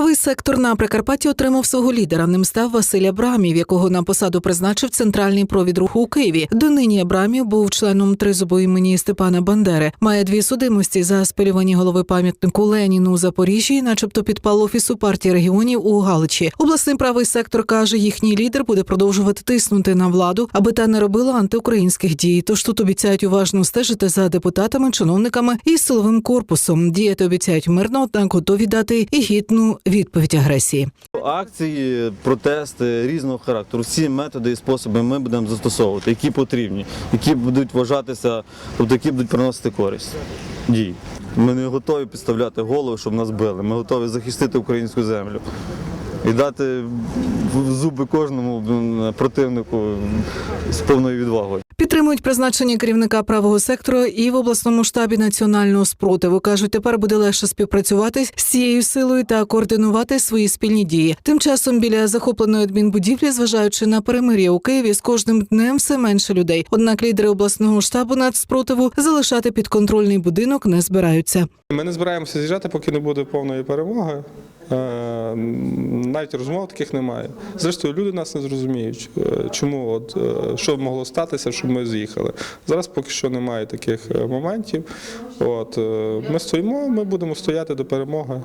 Правий сектор на Прикарпатті отримав свого лідера. Ним став Василь Абрамів, якого на посаду призначив центральний провід руху у Києві. Донині Абрамів був членом тризубу імені Степана Бандери. Має дві судимості за спилювані голови пам'ятнику Леніну у Запоріжжі, начебто підпал офісу партії регіонів у Галичі. Обласний правий сектор каже, їхній лідер буде продовжувати тиснути на владу, аби та не робила антиукраїнських дій. Тож тут обіцяють уважно стежити за депутатами, чиновниками і силовим корпусом. Діяти обіцяють мирно, однак готові дати і гідну відповідь агресії. Акції, протести різного характеру, всі методи і способи ми будемо застосовувати, які потрібні, які будуть вважатися, тобто які будуть приносити користь дій. Ми не готові підставляти голову, щоб нас били. Ми готові захистити українську землю і дати зуби кожному противнику з повною відвагою. Підтримують призначення керівника правого сектору і в обласному штабі національного спротиву. кажуть, тепер буде легше співпрацювати з цією силою та координувати свої спільні дії. Тим часом біля захопленої адмінбудівлі, зважаючи на перемир'я у Києві, з кожним днем все менше людей. Однак лідери обласного штабу нацспротиву залишати підконтрольний будинок не збираються. Ми не збираємося з'їжджати, поки не буде повної перемоги. Е, Навіть розмов таких немає. Зрештою, люди нас не зрозуміють, е, чому от е, що могло статися, щоб ми з'їхали. Зараз поки що немає таких моментів. От ми стоїмо, ми будемо стояти до перемоги.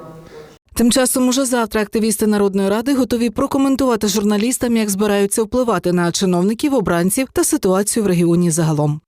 Тим часом уже завтра активісти народної ради готові прокоментувати журналістам, як збираються впливати на чиновників, обранців та ситуацію в регіоні загалом.